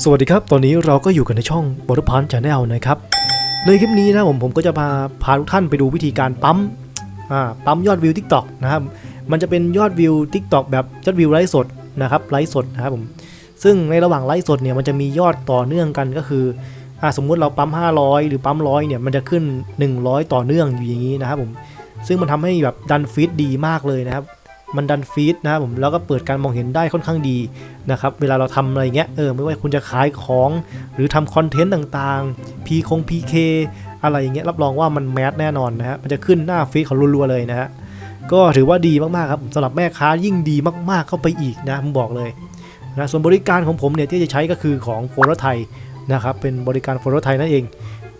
สวัสดีครับ ตอนนี้เราก็อยู่กันในช่องบอ t พันชาแนลนะครับ ในคลิปนี้นะผมผมก็จะพาพาทุกท่านไปดูวิธีการปั๊ม อ่า ปั๊มยอดวิว TikTok นะครับ มันจะเป็นยอดวิว TikTok แบบยอดวิวไลฟ์สดนะครับ ไลฟ์สดนะครับผม ซึ่งในระหว่างไลฟ์สดเนี่ยมันจะมียอดต่อเนื่องกันก็คือ อ่า สมมุติเราปั๊ม 500 หรือปั๊มร้อยเนี่ย มันจะขึ้น 100 ต่อเนื่องอยู่อย่างนี้นะครับผม ซึ่งมันทำให้แบบดันฟีดดีมากเลยนะครับ มันดันฟีดนะครับผมแล้วก็เปิดการมองเห็นได้ค่อนข้างดีนะครับเวลาเราทำอะไรเงี้ยเออไม่ว่าคุณจะขายของ หรือทำคอนเทนต์ต่างๆพีคง PK อะไรอย่างเงี้ยรับรองว่ามันแมสแน่นอนนะฮะมันจะขึ้นหน้าฟีดเขารัวๆเลยนะฮะก็ถือว่าดีมากๆครับสำหรับแม่ค้ายิ่งดีมากๆเข้าไปอีกนะผมบอกเลยนะส่วนบริการของผมเนี่ยที่จะใช้ก็คือของโฟล์ไทยนะครับเป็นบริการโฟล์ไทยนั่นเอง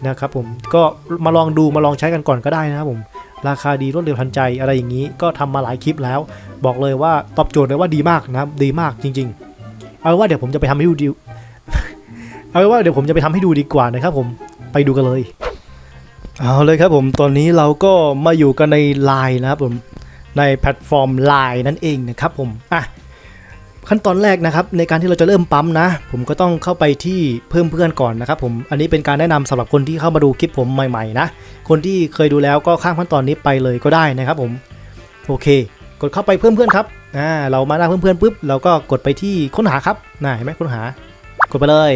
นะครับผมก็มาลองดูมาลองใช้กันก่อนก็ได้นะครับผม ราคาดีรวดเร็วทันใจอะไรอย่างนี้ก็ทำมาหลายคลิปแล้ว บอกเลยว่าตอบโจทย์เลยว่าดีมากนะครับดีมากจริง ๆ เอาว่าเดี๋ยวผมจะไปทำให้ดูดีเอาว่าเดี๋ยวผมจะไปทำให้ดูดีกว่านะครับผมไปดูกันเลย เอาเลยครับผมตอนนี้เราก็มาอยู่กันใน Line นะครับผมในแพลตฟอร์ม Line นั่นเองนะครับผมอะ ขั้นตอนแรกนะครับในการที่เราจะเริ่มปั๊มนะ ผมก็ต้องเข้าไปที่เพิ่มเพื่อนก่อนนะครับผมอันนี้เป็นการแนะนำสำหรับคนที่เข้ามาดูคลิปผมใหม่ๆนะคนที่เคยดูแล้วก็ข้ามขั้นตอนนี้ไปเลยก็ได้นะครับผมโอเค กดเข้าไปเพิ่มเพื่อนครับอ่าเรามาหน้าเพิ่มเพื่อนปุ๊บเราก็กดไปที่ค้นหาครับน่าเห็นไหมค้นหากดไปเลย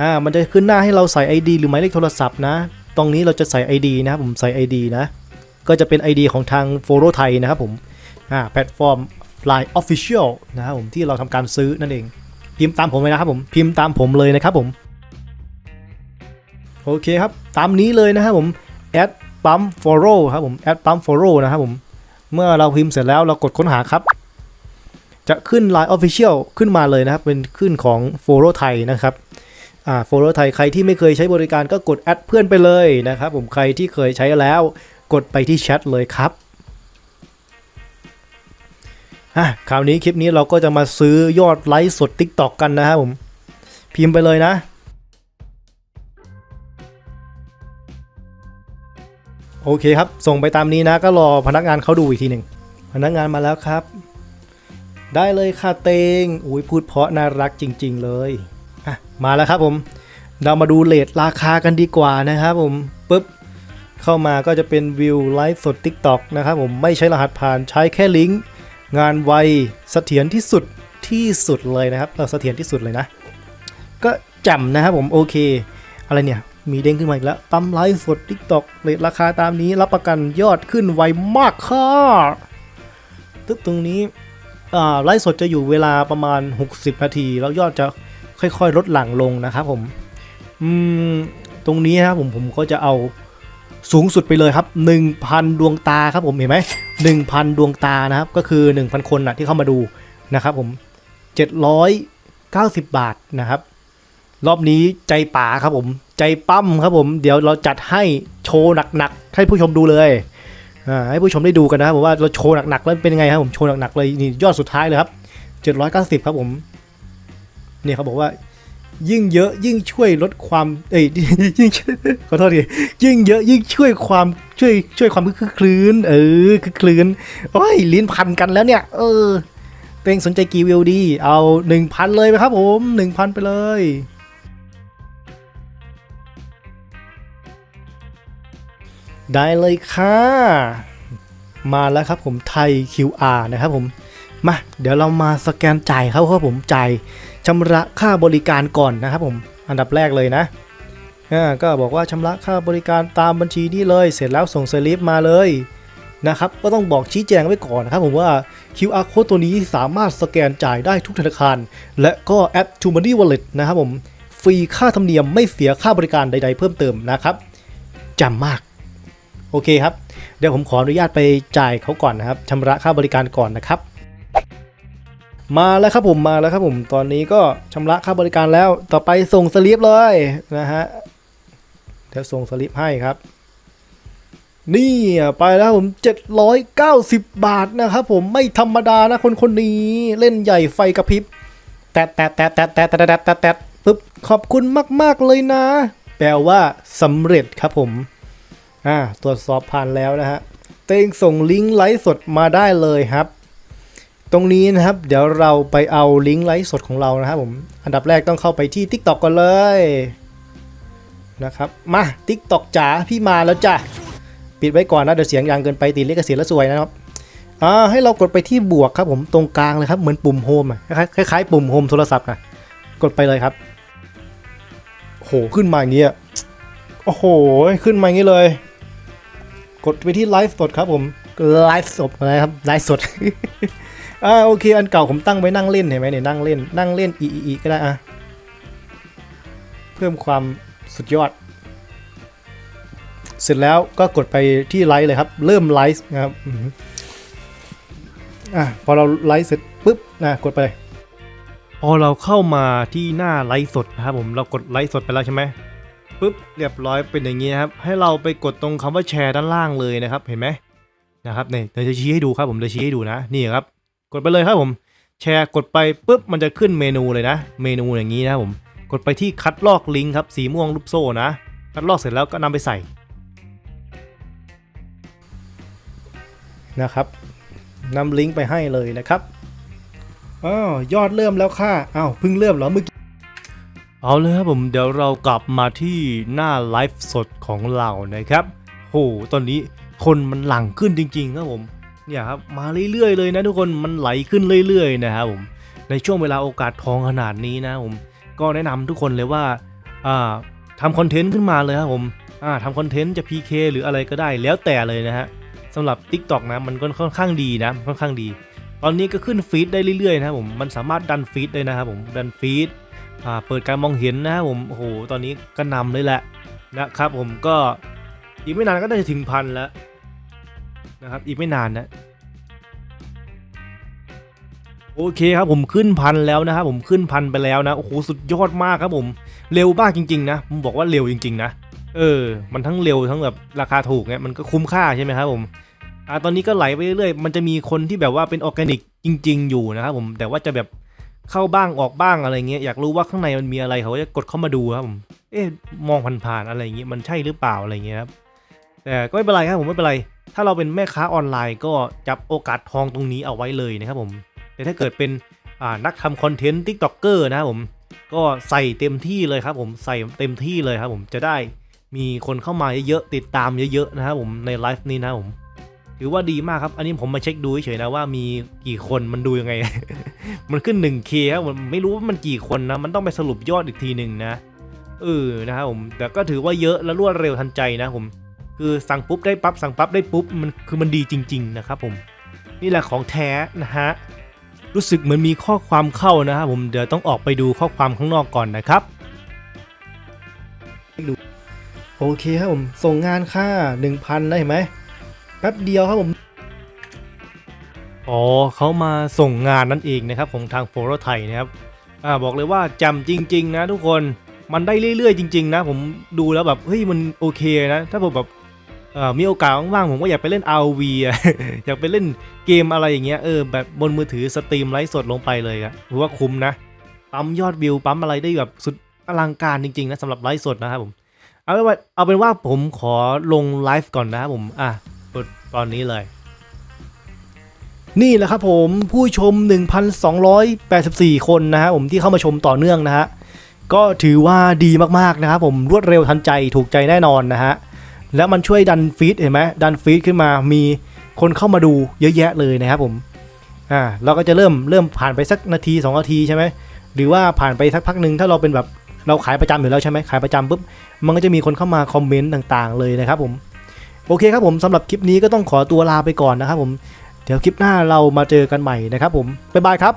อ่ามันจะขึ้นหน้าให้เราใส่ ID หรือหมายเลขโทรศัพท์นะ ตรงนี้เราจะใส่ ID นะครับผมใส่ ID นะก็จะเป็น ID ของทาง f o l o ไทยนะครับผมอ่าแพลตฟอร์ม Line Official นะครับผมที่เราทำการซื้อนั่นเอง พิมพ์ตามผมเลยนะครับผมพิมพ์ตามผมเลยนะครับผมโอเคครับตามนี้เลยนะครับผม add ปั๊ม follow ครับผม add ปั๊ม follow นะครับผมเมื่อเราพิมพ์เสร็จแล้วเรากดค้นหาครับ จะขึ้น Line Official ขึ้นมาเลยนะครับ เป็นขึ้นของ follow ไทยนะครับอ่า follow ไทยใครที่ไม่เคยใช้บริการก็กด add เพื่อนไปเลยนะครับผมใครที่เคยใช้แล้วกดไปที่แชทเลยครับ อะคราวนี้คลิปนี้เราก็จะมาซื้อยอดไลค์สด TikTok กันนะครับผม พิมพ์ไปเลยนะ โอเคครับ ส่งไปตามนี้นะ ก็รอพนักงานเขาดูอีกทีหนึ่ง พนักงานมาแล้วครับ ได้เลยค่ะเตงอุ้ยพูดเพราะน่ารักจริง ๆ เลยอะมาแล้วครับผม เรามาดูเลทราคากันดีกว่านะครับผมปุ๊บเข้ามาก็จะเป็นวิวไลฟ์สด TikTok นะครับผมไม่ใช้รหัสผ่านใช้แค่ลิงก์ งานไวเสถียรที่สุดที่สุดเลยนะครับเออเสถียรที่สุดเลยนะ ก็จ่มนะครับผมโอเค อะไรเนี่ย มีเด้งขึ้นมาอีกแล้ว ปั๊มไลฟ์สด TikTok เลทราคาตามนี้รับประกันยอดขึ้นไวมากค่ะตึ๊บตรงนี้ไลฟ์สดจะอยู่เวลาประมาณ 60 นาที แล้วยอดจะค่อยๆ ลดหลั่งลงนะครับผมอืมตรงนี้ครับผมผมก็จะเอาสูงสุดไปเลยครับ 1,000 ดวงตาครับผมเห็นไหม 1,000 ดวงตานะครับ ก็คือ 1,000 คนนะที่เข้ามาดูนะครับผม 790 บาทนะครับ รอบนี้ใจป๋าครับผม ใจปั้มครับผม เดี๋ยวเราจัดให้โชว์หนักๆ ให้ผู้ชมดูเลยอ่าให้ผู้ชมได้ดูกันนะครับผมว่าเราโชว์หนักๆแล้วเป็นยังไงครับผมโชว์หนักๆเลยนี่ยอดสุดท้ายเลยครับ 790 ครับผมเนี่ยเขาบอกว่า ยิ่งเยอะยิ่งช่วยลดความเอ้ยยิ่งขอโทษทียิ่งเยอะยิ่งช่วยความช่วยช่วยความคึกคลื้นเออคึกคลื้นโอ้ยลิ้นพันกันแล้วเนี่ย เออเต็งสนใจกี่วิวดี เอาหนึ่งพันเลยไหมครับผมหนึ่งพันไปเลยได้เลยค่ะ มาแล้วครับผมไทย QR นะครับผม มา เดี๋ยวเรามาสแกนจ่ายเขาครับผมจ่าย ชำระค่าบริการก่อนนะครับผมอันดับแรกเลยนะก็บอกว่าชำระค่าบริการตามบัญชีนี้เลย เสร็จแล้วส่งสลิปมาเลยนะครับก็ต้องบอกชี้แจงไว้ก่อนนะครับผมว่า QR code ตัวนี้สามารถสแกนจ่ายได้ทุกธนาคาร และก็แอป t o Money Wallet นะครับผมฟรีค่าธรรมเนียมไม่เสียค่าบริการใด ๆ เพิ่มเติมนะครับจำมาก โอเคครับ เดี๋ยวผมขออนุญาตไปจ่ายเขาก่อนนะครับชำระค่าบริการก่อนนะครับ มาแล้วครับผมมาแล้วครับผมตอนนี้ก็ชำระค่าบริการแล้วต่อไปส่งสลิปเลยนะฮะเดี๋ยวส่งสลิปให้ครับ นี่ไปแล้วผม 790 บาทนะครับผมไม่ธรรมดานะคนคนนี้เล่นใหญ่ไฟกระพริบแตะแตะแตะแตะแตะแตะแตะแตะแตะปึ๊บขอบคุณมาก ๆ เลยนะ แปลว่าสำเร็จครับผมอ่าตรวจสอบผ่านแล้วนะฮะเตงส่งลิงก์ไลฟ์สดมาได้เลยครับ ตรงนี้นะครับ เดี๋ยวเราไปเอาลิงก์ไลฟ์สดของเรานะครับผมอันดับแรกต้องเข้าไปที่ TikTok ก่อนเลยนะครับมา TikTok จ๋าพี่มาแล้วจ้ะปิดไว้ก่อนนะเดี๋ยวเสียงดังเกินไปติดลิขสิทธิ์แล้วสวยนะครับอ่าให้เรากดไปที่บวกครับผมตรงกลางเลยครับเหมือนปุ่มโฮมอะคล้ายๆคล้ายปุ่มโฮมโทรศัพท์นะกดไปเลยครับโอ้โหขึ้นมาอย่างเงี้ยโอ้โหขึ้นมาอย่างงี้เลย กดไปที่ไลฟ์สดครับผมไลฟ์สดอะไรครับไลฟ์สด อ่าโอเค อันเก่าผมตั้งไว้นั่งเล่นเห็นไหมเนี่ยนั่งเล่นนั่งเล่นอีอีก็ได้อะเพิ่มความสุดยอด เสร็จแล้วก็กดไปที่ไลฟ์เลยครับ เริ่มไลฟ์นะครับอะพอเราไลฟ์เสร็จปุ๊บนะกดไปพอเราเข้ามาที่หน้าไลฟ์สดนะครับผมเรากดไลฟ์สดไปแล้วใช่ไหมปุ๊บเรียบร้อยเป็นอย่างนี้นะครับ ให้เราไปกดตรงคำว่าแชร์ด้านล่างเลยนะครับ เห็นไหมนะครับเนี่ยเดี๋ยวจะชี้ให้ดูครับผมจะชี้ให้ดูนะนี่ครับ กดไปเลยครับผม แชร์กดไปปุ๊บมันจะขึ้นเมนูเลยนะ เมนูอย่างนี้นะครับผม กดไปที่คัดลอกลิงก์ครับสีม่วงรูปโซ่นะ คัดลอกเสร็จแล้วก็นำไปใส่นะครับนำลิงก์ไปให้เลยนะครับอ้าวยอดเริ่มแล้วค่ะอ้าวเพิ่งเริ่มเหรอเมื่อกี้เอาเลยครับผมเดี๋ยวเรากลับมาที่หน้าไลฟ์สดของเรานะครับโหตอนนี้คนมันหลั่งขึ้นจริงๆครับผม เนี่ยครับมาเรื่อยๆเลยนะทุกคนมันไหลขึ้นเรื่อยๆนะครับผมในช่วงเวลาโอกาสทองขนาดนี้นะผมก็แนะนำทุกคนเลยว่าทำคอนเทนต์ขึ้นมาเลยครับผมทำคอนเทนต์จะ PK หรืออะไรก็ได้แล้วแต่เลยนะฮะสำหรับ TikTok นะมันก็ค่อนข้างดีนะค่อนข้างดี ตอนนี้ก็ขึ้นฟีดได้เรื่อยๆนะครับผมมันสามารถดันฟีดได้นะครับผมดันฟีดเปิดการมองเห็นนะครับผมโอ้โหตอนนี้ก็นำเลยแหละนะครับผมก็อีกไม่นานก็น่าจะถึงพันแล้ว นะครับ อีกไม่นานนะ โอเคครับผมขึ้นพันแล้วนะครับผมขึ้นพันไปแล้วนะ โอ้โห สุดยอดมากครับผม เร็วมากจริง ๆ นะ ผมบอกว่าเร็วจริง ๆ นะ เออ มันทั้งเร็วทั้งแบบราคาถูกเนี่ยมันก็คุ้มค่าใช่ไหมครับผมอ่าตอนนี้ก็ไหลไปเรื่อยๆ มันจะมีคนที่แบบว่าเป็นออร์แกนิกจริง ๆ อยู่นะครับผม แต่ว่าจะแบบเข้าบ้างออกบ้างอะไรเงี้ย อยากรู้ว่าข้างในมันมีอะไรเขาจะกดเข้ามาดูครับผม เอ๊ะ มองผ่านๆอะไรเงี้ย มันใช่หรือเปล่าอะไรเงี้ยครับ แต่ก็ไม่เป็นไรครับผมไม่เป็นไร ถ้าเราเป็นแม่ค้าออนไลน์ก็จับโอกาสทองตรงนี้เอาไว้เลยนะครับผมแต่ถ้าเกิดเป็นนักทำคอนเทนต์ทิกต็อกเกอร์นะครับผมก็ใส่เต็มที่เลยครับผมใส่เต็มที่เลยครับผมจะได้มีคนเข้ามาเยอะๆติดตามเยอะๆนะครับผมในไลฟ์นี้นะผมถือว่าดีมากครับ อันนี้ผมมาเช็คดูเฉยๆนะว่ามีกี่คนมันดูยังไง มันขึ้น 1K ครับผมไม่รู้ว่ามันกี่คนนะ มันต้องไปสรุปยอดอีกทีหนึ่งนะเออนะครับผมแต่ก็ถือว่าเยอะและรวดเร็วทันใจนะผม คือสั่งปุ๊บได้ปั๊บสั่งปั๊บได้ปุ๊บมันคือมันดีจริง ๆ นะครับผมนี่แหละของแท้นะฮะรู้สึกเหมือนมีข้อความเข้านะครับผมเดี๋ยวต้องออกไปดูข้อความข้างนอกก่อนนะครับดูโอเคครับผมส่งงานค่า 1,000นะเห็นไหมแป๊บเดียวครับผมอ๋อเขามาส่งงานนั่นเองนะครับของทางโฟโรไทยนะครับอ่าบอกเลยว่าจำจริง ๆ นะทุกคนมันได้เรื่อยๆ จริง ๆ นะ ผมดูแล้วแบบเฮ้ยมันโอเคนะ ถ้าผมแบบเอ่อ มีโอกาสว่างๆผมก็อยากไปเล่น RV อะอยากไปเล่นเกมอะไรอย่างเงี้ยเออแบบบนมือถือสตรีมไลฟ์สดลงไปเลยครับถือว่าคุ้มนะปั๊มยอดวิวปั๊มอะไรได้แบบสุดอลังการจริงๆนะสำหรับไลฟ์สดนะครับผมเอาเป็นว่าเอาเป็นว่าผมขอลงไลฟ์ก่อนนะครับผมอะตอนนี้เลย นี่แหละครับผมผู้ชม 1,284 คนนะฮะผมที่เข้ามาชมต่อเนื่องนะฮะก็ถือว่าดีมากๆนะครับผมรวดเร็วทันใจถูกใจแน่นอนนะฮะ แล้วมันช่วยดันฟีดเห็นไหมดันฟีดขึ้นมามีคนเข้ามาดูเยอะแยะเลยนะครับผมอ่าเราก็จะเริ่มเริ่มผ่านไปสักนาที2นาทีใช่ไหมหรือว่าผ่านไปสักพักหนึ่งถ้าเราเป็นแบบเราขายประจำอยู่แล้วใช่ไหมขายประจำปุ๊บมันก็จะมีคนเข้ามาคอมเมนต์ต่างๆ เลยนะครับผมโอเคครับผมสำหรับคลิปนี้ก็ต้องขอตัวลาไปก่อนนะครับผมเดี๋ยวคลิปหน้าเรามาเจอกันใหม่นะครับผมบ๊ายบายครับ